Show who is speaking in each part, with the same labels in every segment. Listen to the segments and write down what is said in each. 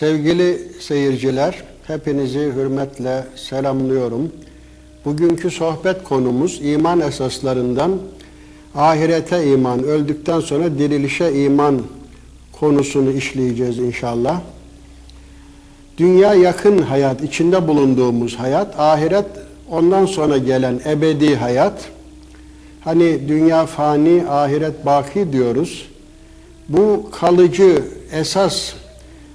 Speaker 1: Sevgili seyirciler, hepinizi hürmetle selamlıyorum. Bugünkü sohbet konumuz iman esaslarından ahirete iman, öldükten sonra dirilişe iman konusunu işleyeceğiz inşallah. Dünya yakın hayat, içinde bulunduğumuz hayat, ahiret ondan sonra gelen ebedi hayat. Hani dünya fani, ahiret baki diyoruz. Bu kalıcı esas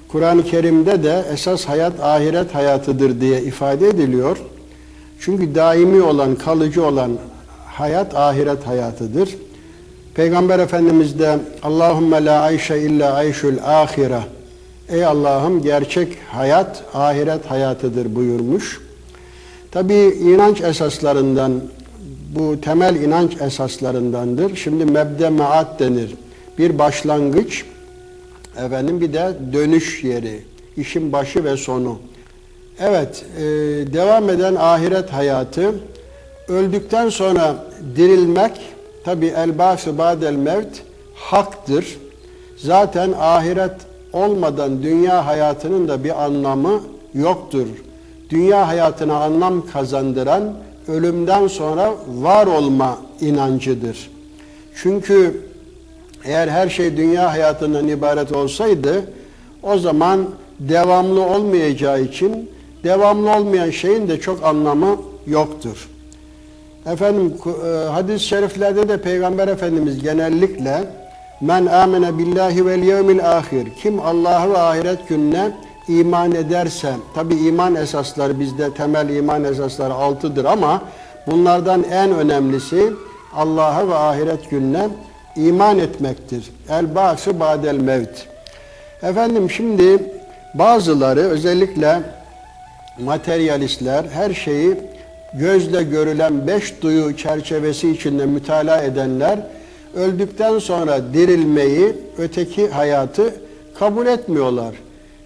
Speaker 1: Kur'an-ı Kerim'de de esas hayat ahiret hayatıdır diye ifade ediliyor. Çünkü daimi olan, kalıcı olan hayat ahiret hayatıdır. Peygamber Efendimiz de Allahümme la ayşe illa ayşul ahire Ey Allah'ım gerçek hayat ahiret hayatıdır buyurmuş. Tabi inanç esaslarından bu temel inanç esaslarındandır. Şimdi mebde maat denir. Bir başlangıç, efendim bir de dönüş yeri, işin başı ve sonu. Evet, e, devam eden ahiret hayatı, öldükten sonra dirilmek, tabi el-bâsü ba'del mevt haktır. Zaten ahiret olmadan dünya hayatının da bir anlamı yoktur. Dünya hayatına anlam kazandıran ölümden sonra var olma inancıdır. Çünkü eğer her şey dünya hayatından ibaret olsaydı o zaman devamlı olmayacağı için devamlı olmayan şeyin de çok anlamı yoktur. Efendim e, hadis-i şeriflerde de Peygamber Efendimiz genellikle men amene billahi vel yevmil ahir kim Allah'ı ve ahiret gününe iman ederse tabi iman esasları bizde temel iman esasları altıdır ama bunlardan en önemlisi Allah'a ve ahiret gününe iman etmektir. El ba'su ba'del mevt. Efendim şimdi bazıları özellikle materyalistler her şeyi gözle görülen beş duyu çerçevesi içinde mütalaa edenler öldükten sonra dirilmeyi, öteki hayatı kabul etmiyorlar.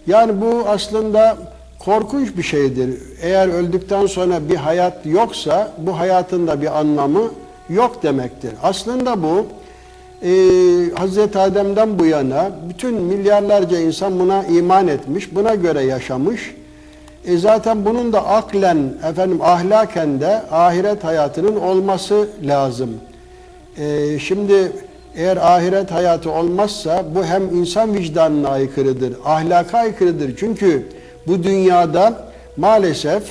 Speaker 1: Yani bu aslında korkunç bir şeydir. Eğer öldükten sonra bir hayat yoksa bu hayatın da bir anlamı yok demektir. Aslında bu e, Hazreti Adem'den bu yana bütün milyarlarca insan buna iman etmiş, buna göre yaşamış. E zaten bunun da aklen, efendim ahlaken de ahiret hayatının olması lazım. E, şimdi eğer ahiret hayatı olmazsa bu hem insan vicdanına aykırıdır, ahlaka aykırıdır. Çünkü bu dünyada maalesef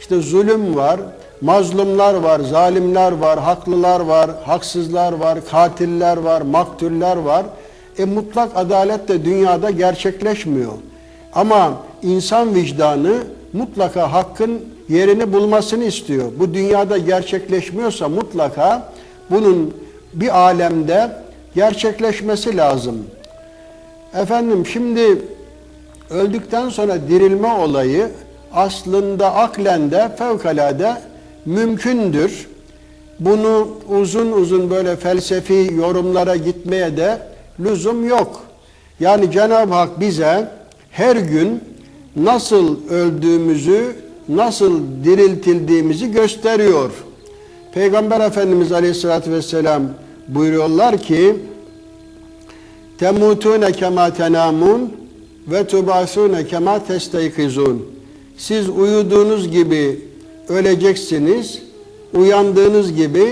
Speaker 1: işte zulüm var, mazlumlar var, zalimler var, haklılar var, haksızlar var, katiller var, maktuller var. E mutlak adalet de dünyada gerçekleşmiyor. Ama insan vicdanı mutlaka hakkın yerini bulmasını istiyor. Bu dünyada gerçekleşmiyorsa mutlaka bunun bir alemde gerçekleşmesi lazım. Efendim şimdi öldükten sonra dirilme olayı aslında aklen de fevkalade mümkündür. Bunu uzun uzun böyle felsefi yorumlara gitmeye de lüzum yok. Yani Cenab-ı Hak bize her gün nasıl öldüğümüzü, nasıl diriltildiğimizi gösteriyor. Peygamber Efendimiz Aleyhisselatü Vesselam buyuruyorlar ki temutune kema tenamun ve tubasune kema testeykizun siz uyuduğunuz gibi öleceksiniz, uyandığınız gibi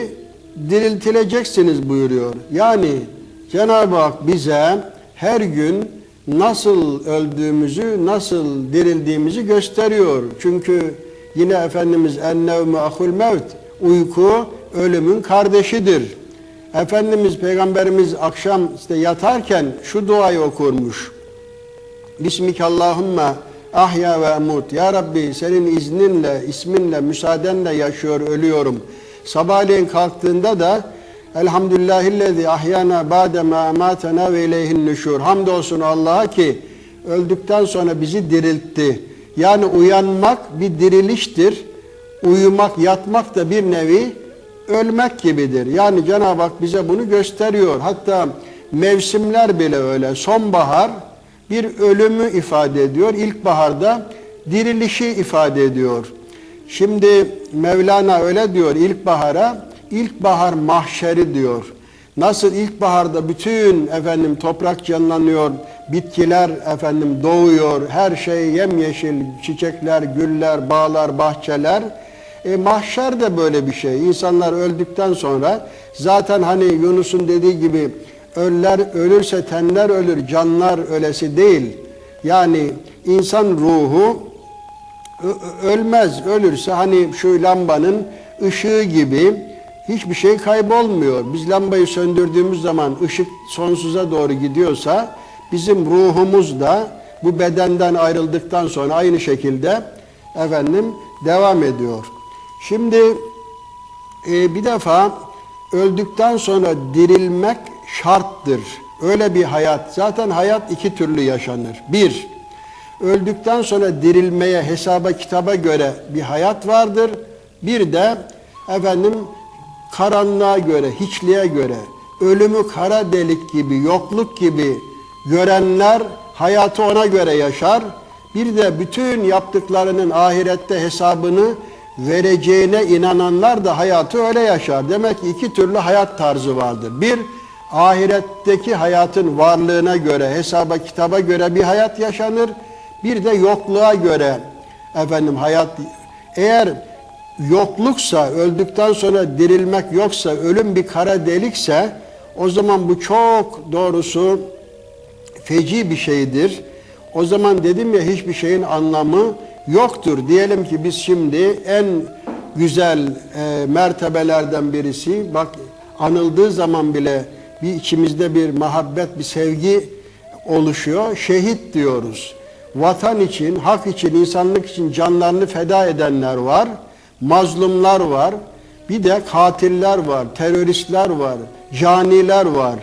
Speaker 1: diriltileceksiniz buyuruyor. Yani Cenab-ı Hak bize her gün nasıl öldüğümüzü, nasıl dirildiğimizi gösteriyor. Çünkü yine Efendimiz ennevmü ahul mevt, uyku ölümün kardeşidir. Efendimiz Peygamberimiz akşam işte yatarken şu duayı okurmuş. Bismikallahümme ahya ve emut. Ya Rabbi senin izninle, isminle, müsaadenle yaşıyor, ölüyorum. Sabahleyin kalktığında da Elhamdülillahillezî ahyana ba'de ma amatena ve ileyhin nüşur. Hamdolsun Allah'a ki öldükten sonra bizi diriltti. Yani uyanmak bir diriliştir. Uyumak, yatmak da bir nevi ölmek gibidir. Yani Cenab-ı Hak bize bunu gösteriyor. Hatta mevsimler bile öyle. Sonbahar bir ölümü ifade ediyor. İlkbaharda dirilişi ifade ediyor. Şimdi Mevlana öyle diyor ilkbahara, ilkbahar mahşeri diyor. Nasıl ilkbaharda bütün efendim toprak canlanıyor, bitkiler efendim doğuyor, her şey yemyeşil, çiçekler, güller, bağlar, bahçeler. E, mahşer de böyle bir şey. İnsanlar öldükten sonra zaten hani Yunus'un dediği gibi öller ölürse tenler ölür, canlar ölesi değil. Yani insan ruhu ölmez. Ölürse hani şu lambanın ışığı gibi hiçbir şey kaybolmuyor. Biz lambayı söndürdüğümüz zaman ışık sonsuza doğru gidiyorsa bizim ruhumuz da bu bedenden ayrıldıktan sonra aynı şekilde efendim devam ediyor. Şimdi e, bir defa öldükten sonra dirilmek şarttır. Öyle bir hayat. Zaten hayat iki türlü yaşanır. Bir, öldükten sonra dirilmeye, hesaba, kitaba göre bir hayat vardır. Bir de efendim karanlığa göre, hiçliğe göre, ölümü kara delik gibi, yokluk gibi görenler hayatı ona göre yaşar. Bir de bütün yaptıklarının ahirette hesabını vereceğine inananlar da hayatı öyle yaşar. Demek ki iki türlü hayat tarzı vardır. Bir, ahiretteki hayatın varlığına göre, hesaba kitaba göre bir hayat yaşanır. Bir de yokluğa göre efendim hayat eğer yokluksa, öldükten sonra dirilmek yoksa, ölüm bir kara delikse o zaman bu çok doğrusu feci bir şeydir. O zaman dedim ya hiçbir şeyin anlamı yoktur. Diyelim ki biz şimdi en güzel e, mertebelerden birisi bak anıldığı zaman bile bir içimizde bir muhabbet, bir sevgi oluşuyor. Şehit diyoruz. Vatan için, hak için, insanlık için canlarını feda edenler var. Mazlumlar var. Bir de katiller var, teröristler var, caniler var.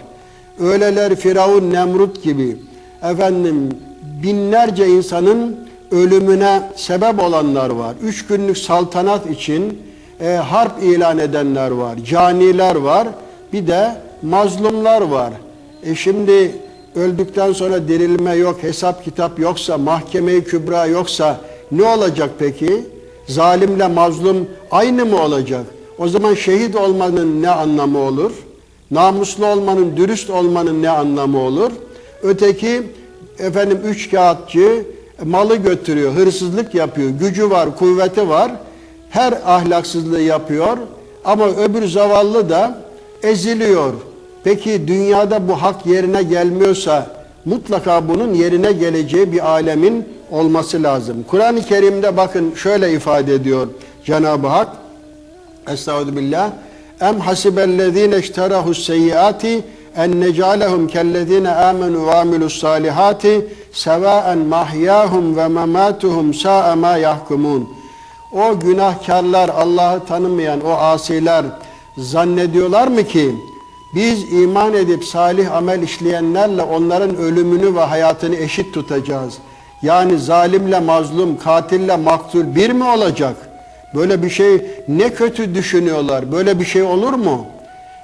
Speaker 1: Öyleler Firavun, Nemrut gibi efendim binlerce insanın ölümüne sebep olanlar var. Üç günlük saltanat için e, harp ilan edenler var, caniler var. Bir de mazlumlar var. E şimdi öldükten sonra dirilme yok, hesap kitap yoksa, mahkeme-i kübra yoksa ne olacak peki? Zalimle mazlum aynı mı olacak? O zaman şehit olmanın ne anlamı olur? Namuslu olmanın, dürüst olmanın ne anlamı olur? Öteki efendim üç kağıtçı malı götürüyor, hırsızlık yapıyor, gücü var, kuvveti var. Her ahlaksızlığı yapıyor ama öbür zavallı da eziliyor. Peki dünyada bu hak yerine gelmiyorsa mutlaka bunun yerine geleceği bir alemin olması lazım. Kur'an-ı Kerim'de bakın şöyle ifade ediyor Cenab-ı Hak. Estağfirullah. Em hasibellezine işterahus seyyiati en necalehum kellezine amenu ve amilus salihati sevaen mahyahum ve mematuhum sa'a ma yahkumun. O günahkarlar, Allah'ı tanımayan o asiler zannediyorlar mı ki biz iman edip salih amel işleyenlerle onların ölümünü ve hayatını eşit tutacağız. Yani zalimle mazlum, katille maktul bir mi olacak? Böyle bir şey ne kötü düşünüyorlar. Böyle bir şey olur mu?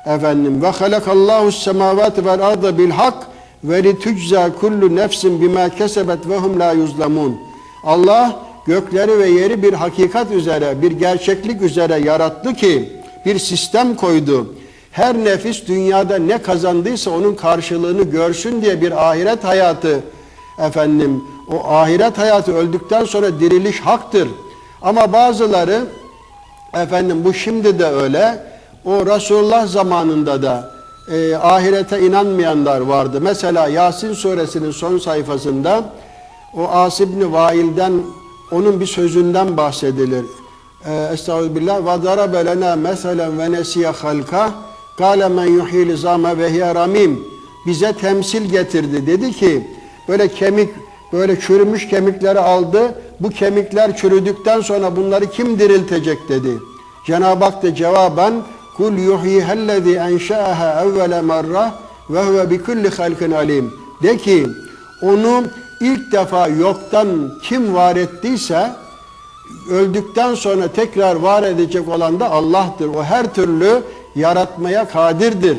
Speaker 1: Efendim ve halakallahu semavati vel arda bil hak ve li tujza kullu nefsin bima kesebet ve hum la yuzlamun. Allah gökleri ve yeri bir hakikat üzere, bir gerçeklik üzere yarattı ki bir sistem koydu. Her nefis dünyada ne kazandıysa onun karşılığını görsün diye bir ahiret hayatı efendim o ahiret hayatı öldükten sonra diriliş haktır. Ama bazıları efendim bu şimdi de öyle o Resulullah zamanında da e, ahirete inanmayanlar vardı. Mesela Yasin suresinin son sayfasında o Asibni Vail'den onun bir sözünden bahsedilir. E, Estağfirullah. Ve darabe lena meselen ve nesiye halka kâle men yuhil zame ve ramim. Bize temsil getirdi. Dedi ki böyle kemik böyle çürümüş kemikleri aldı. Bu kemikler çürüdükten sonra bunları kim diriltecek dedi. Cenab-ı Hak da cevaben kul yuhyihellezî enşâha evvele merre ve huve bi kulli halkin alim. De ki onu ilk defa yoktan kim var ettiyse öldükten sonra tekrar var edecek olan da Allah'tır. O her türlü yaratmaya kadirdir.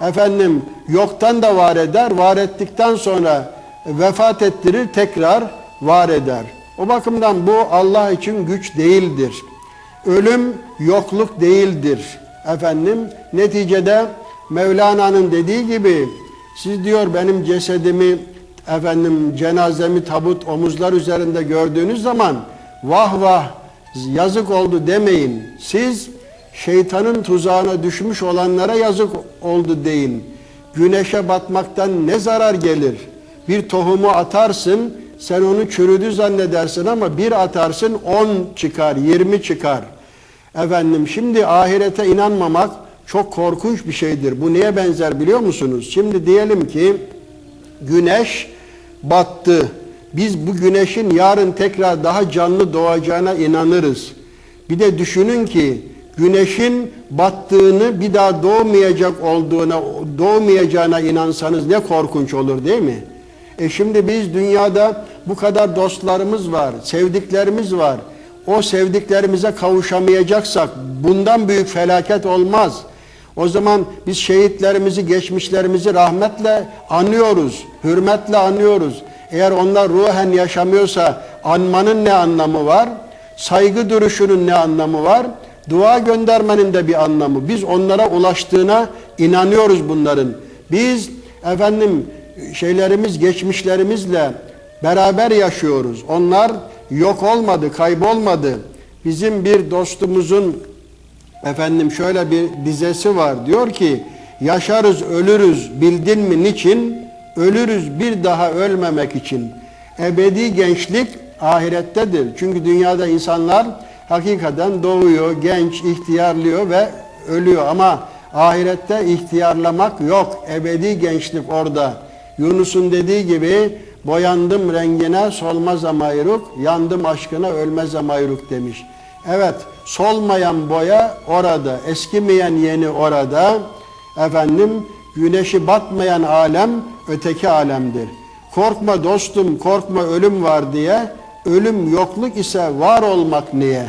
Speaker 1: Efendim yoktan da var eder, var ettikten sonra vefat ettirir, tekrar var eder. O bakımdan bu Allah için güç değildir. Ölüm yokluk değildir. Efendim neticede Mevlana'nın dediği gibi siz diyor benim cesedimi efendim cenazemi tabut omuzlar üzerinde gördüğünüz zaman vah vah yazık oldu demeyin. Siz şeytanın tuzağına düşmüş olanlara yazık oldu deyin. Güneşe batmaktan ne zarar gelir? Bir tohumu atarsın, sen onu çürüdü zannedersin ama bir atarsın on çıkar, yirmi çıkar. Efendim şimdi ahirete inanmamak çok korkunç bir şeydir. Bu neye benzer biliyor musunuz? Şimdi diyelim ki güneş battı. Biz bu güneşin yarın tekrar daha canlı doğacağına inanırız. Bir de düşünün ki güneşin battığını bir daha doğmayacak olduğuna, doğmayacağına inansanız ne korkunç olur değil mi? E şimdi biz dünyada bu kadar dostlarımız var, sevdiklerimiz var. O sevdiklerimize kavuşamayacaksak bundan büyük felaket olmaz. O zaman biz şehitlerimizi, geçmişlerimizi rahmetle anıyoruz, hürmetle anıyoruz. Eğer onlar ruhen yaşamıyorsa anmanın ne anlamı var? Saygı duruşunun ne anlamı var? Dua göndermenin de bir anlamı. Biz onlara ulaştığına inanıyoruz bunların. Biz efendim şeylerimiz, geçmişlerimizle beraber yaşıyoruz. Onlar yok olmadı, kaybolmadı. Bizim bir dostumuzun efendim şöyle bir dizesi var. Diyor ki yaşarız ölürüz bildin mi niçin? Ölürüz bir daha ölmemek için. Ebedi gençlik ahirettedir. Çünkü dünyada insanlar hakikaten doğuyor, genç, ihtiyarlıyor ve ölüyor. Ama ahirette ihtiyarlamak yok. Ebedi gençlik orada. Yunus'un dediği gibi boyandım rengine solmaz amayruk, yandım aşkına ölmez amayruk demiş. Evet, solmayan boya orada, eskimeyen yeni orada. Efendim, güneşi batmayan alem öteki alemdir. Korkma dostum, korkma ölüm var diye, ölüm yokluk ise var olmak niye?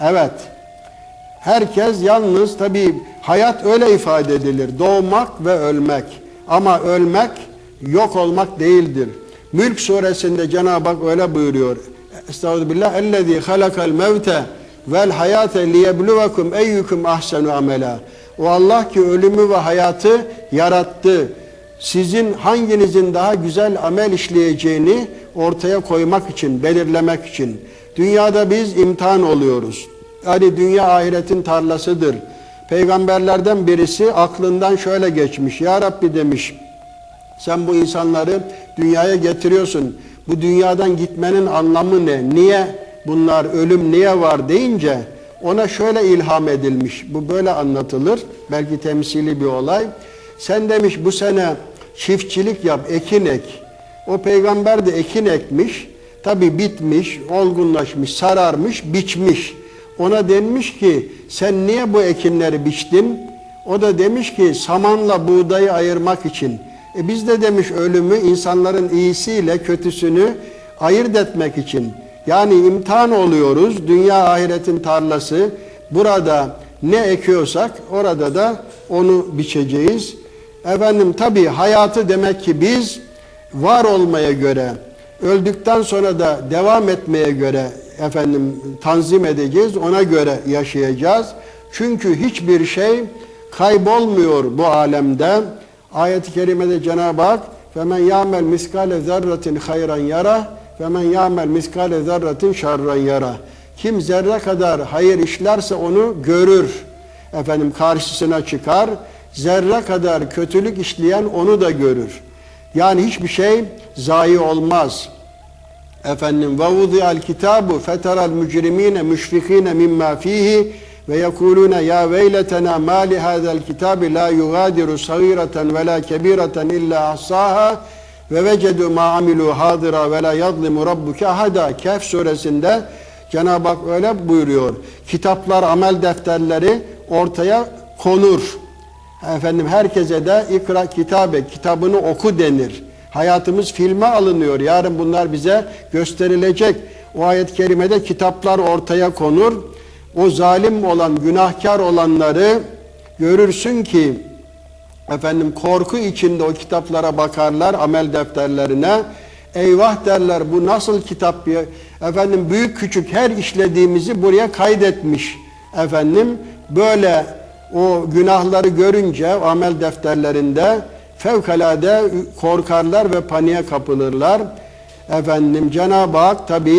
Speaker 1: Evet, herkes yalnız tabi hayat öyle ifade edilir, doğmak ve ölmek. Ama ölmek yok olmak değildir. Mülk suresinde Cenab-ı Hak öyle buyuruyor. Estağfirullah. Ellezî halakal mevte vel hayate liyebluvekum eyyukum ahsenu amela. O Allah ki ölümü ve hayatı yarattı. Sizin hanginizin daha güzel amel işleyeceğini ortaya koymak için, belirlemek için. Dünyada biz imtihan oluyoruz. Yani dünya ahiretin tarlasıdır. Peygamberlerden birisi aklından şöyle geçmiş. Ya Rabbi demiş, sen bu insanları dünyaya getiriyorsun. Bu dünyadan gitmenin anlamı ne? Niye bunlar ölüm niye var deyince ona şöyle ilham edilmiş. Bu böyle anlatılır. Belki temsili bir olay. Sen demiş bu sene çiftçilik yap, ekin ek. O peygamber de ekin ekmiş. Tabi bitmiş, olgunlaşmış, sararmış, biçmiş. Ona denmiş ki sen niye bu ekinleri biçtin? O da demiş ki samanla buğdayı ayırmak için. E biz de demiş ölümü insanların iyisiyle kötüsünü ayırt etmek için. Yani imtihan oluyoruz. Dünya ahiretin tarlası. Burada ne ekiyorsak orada da onu biçeceğiz. Efendim tabi hayatı demek ki biz var olmaya göre, öldükten sonra da devam etmeye göre efendim tanzim edeceğiz. Ona göre yaşayacağız. Çünkü hiçbir şey kaybolmuyor bu alemde. Ayet-i kerimede Cenab-ı Hak فَمَنْ يَعْمَلْ مِسْكَالَ ذَرَّةٍ خَيْرًا يَرَى وَمَنْ يَعْمَلْ مِسْكَالَ ذَرَّةٍ شَرًّا يَرَى Kim zerre kadar hayır işlerse onu görür. Efendim karşısına çıkar. Zerre kadar kötülük işleyen onu da görür. Yani hiçbir şey zayi olmaz. Efendim ve vudiyal kitabu feteral mücrimine müşfikine mimma fihi ve yekulune ya veyletena ma li hadal kitabi la yugadiru sagireten ve la kebireten illa ahsaha ve vecedu ma amilu hadira ve la yadlimu rabbuke ahada Kehf suresinde Cenab-ı Hak öyle buyuruyor. Kitaplar, amel defterleri ortaya konur. Efendim herkese de ikra kitabe, kitabını oku denir. Hayatımız filme alınıyor. Yarın bunlar bize gösterilecek. O ayet-i kerimede kitaplar ortaya konur. O zalim olan, günahkar olanları görürsün ki efendim korku içinde o kitaplara bakarlar, amel defterlerine. Eyvah derler bu nasıl kitap ya? Efendim büyük küçük her işlediğimizi buraya kaydetmiş. Efendim böyle o günahları görünce amel defterlerinde fevkalade korkarlar ve paniğe kapılırlar. Efendim Cenab-ı Hak tabi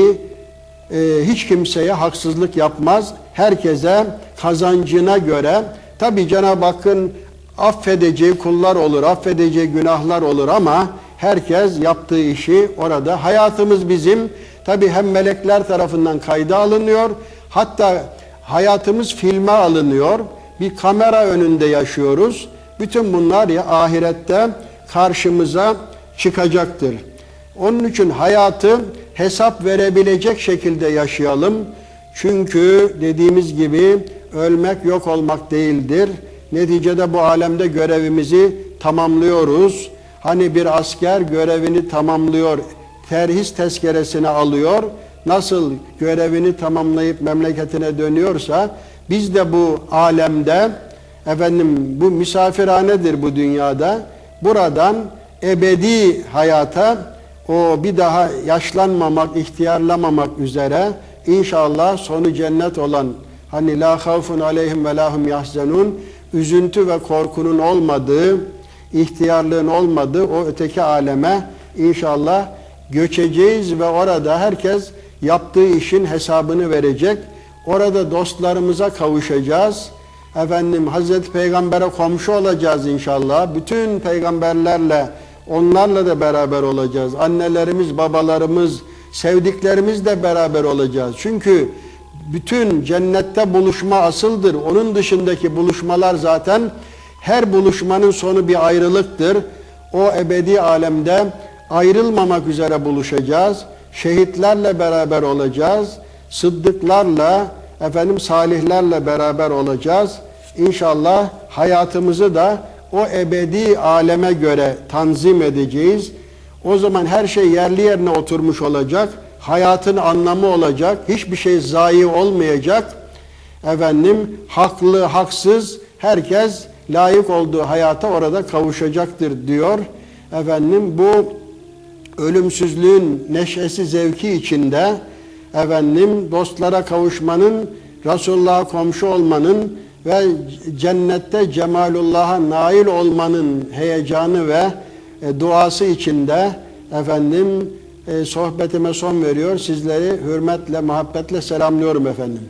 Speaker 1: hiç kimseye haksızlık yapmaz. Herkese kazancına göre tabi Cenab-ı Hakk'ın affedeceği kullar olur, affedeceği günahlar olur ama herkes yaptığı işi orada. Hayatımız bizim tabi hem melekler tarafından kayda alınıyor hatta hayatımız filme alınıyor. Bir kamera önünde yaşıyoruz. Bütün bunlar ya ahirette karşımıza çıkacaktır. Onun için hayatı hesap verebilecek şekilde yaşayalım. Çünkü dediğimiz gibi ölmek yok olmak değildir. Neticede bu alemde görevimizi tamamlıyoruz. Hani bir asker görevini tamamlıyor, terhis tezkeresini alıyor. Nasıl görevini tamamlayıp memleketine dönüyorsa biz de bu alemde efendim bu misafirhanedir bu dünyada. Buradan ebedi hayata o bir daha yaşlanmamak, ihtiyarlamamak üzere inşallah sonu cennet olan hani la havfun aleyhim ve lahum yahzenun üzüntü ve korkunun olmadığı, ihtiyarlığın olmadığı o öteki aleme inşallah göçeceğiz ve orada herkes yaptığı işin hesabını verecek. Orada dostlarımıza kavuşacağız. Efendim Hazreti Peygamber'e komşu olacağız inşallah. Bütün peygamberlerle onlarla da beraber olacağız. Annelerimiz, babalarımız, sevdiklerimizle beraber olacağız. Çünkü bütün cennette buluşma asıldır. Onun dışındaki buluşmalar zaten her buluşmanın sonu bir ayrılıktır. O ebedi alemde ayrılmamak üzere buluşacağız. Şehitlerle beraber olacağız. Sıddıklarla, efendim salihlerle beraber olacağız. İnşallah hayatımızı da o ebedi aleme göre tanzim edeceğiz. O zaman her şey yerli yerine oturmuş olacak. Hayatın anlamı olacak. Hiçbir şey zayi olmayacak. Efendim haklı, haksız herkes layık olduğu hayata orada kavuşacaktır diyor. Efendim bu ölümsüzlüğün neşesi zevki içinde efendim dostlara kavuşmanın, Resulullah'a komşu olmanın ve cennette cemalullah'a nail olmanın heyecanı ve e, duası içinde efendim e, sohbetime son veriyor. Sizleri hürmetle, muhabbetle selamlıyorum efendim.